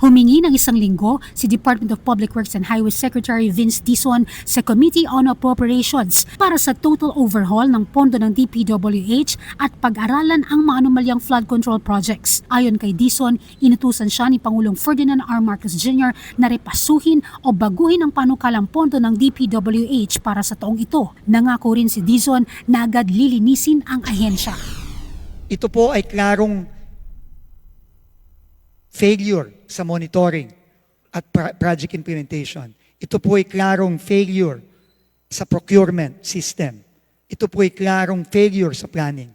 Humingi ng isang linggo si Department of Public Works and Highways Secretary Vince Dizon sa Committee on Appropriations para sa total overhaul ng pondo ng DPWH at pag-aralan ang mga anomalyang flood control projects. Ayon kay Dizon, inutusan siya ni Pangulong Ferdinand R. Marcos Jr. na repasuhin o baguhin ang panukalang pondo ng DPWH para sa taong ito. Nangako rin si Dizon na agad lilinisin ang ahensya. Ito po ay klarong failure sa monitoring at project implementation. Ito po ay klarong failure sa procurement system. Ito po ay klarong failure sa planning.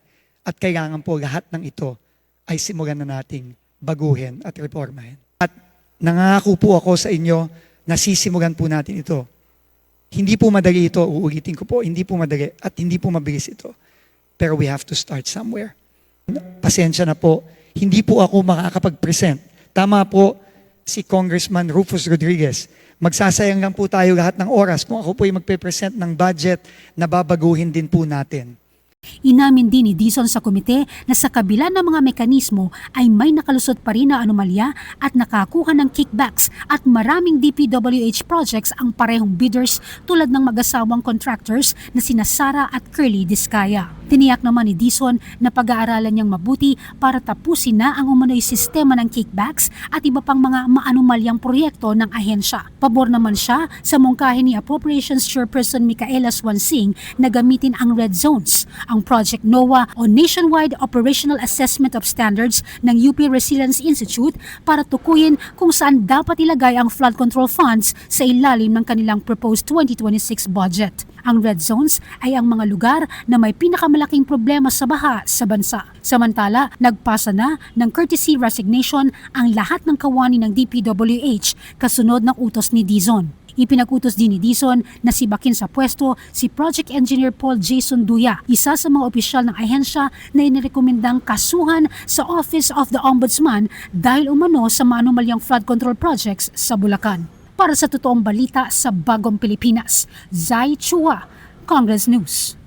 At kailangan po lahat ng ito ay simulan na nating baguhin at reformahin. At nangako po ako sa inyo na sisimulan po natin ito. Hindi po madali ito, uulitin ko po, hindi po madali at hindi po mabilis ito. Pero we have to start somewhere pasensya na po, hindi po ako makakapag-present. Tama po si Congressman Rufus Rodriguez. Magsasayang lang po tayo lahat ng oras kung ako po ay magpe-present ng budget na babaguhin din po natin. Inamin din ni Dizon sa komite na sa kabila ng mga mekanismo ay may nakalusot pa rin na anomalya at nakakuha ng kickbacks at maraming DPWH projects ang parehong bidders tulad ng mag-asawang contractors na sina Sara at Curly Discaya. Tiniyak naman ni Dizon na pag-aaralan niyang mabuti para tapusin na ang umano'y sistema ng kickbacks at iba pang mga maanumalyang proyekto ng ahensya. Pabor naman siya sa mungkahi ni Appropriations Chairperson Micaela Swansing na gamitin ang red zones, ang Project NOAA o Nationwide Operational Assessment of Standards ng UP Resilience Institute para tukuyin kung saan dapat ilagay ang flood control funds sa ilalim ng kanilang proposed 2026 budget. Ang red zones ay ang mga lugar na may pinakamalaking problema sa baha sa bansa. Samantala, nagpasa na ng courtesy resignation ang lahat ng kawani ng DPWH kasunod ng utos ni Dizon. Ipinagutos din ni Dizon na sibakin sa pwesto si Project Engineer Paul Jason Duya, isa sa mga opisyal ng ahensya na inirekomendang kasuhan sa Office of the Ombudsman dahil umano sa maanumalyang flood control projects sa Bulacan. Para sa totoong balita sa Bagong Pilipinas, Zai Chua, Congress News.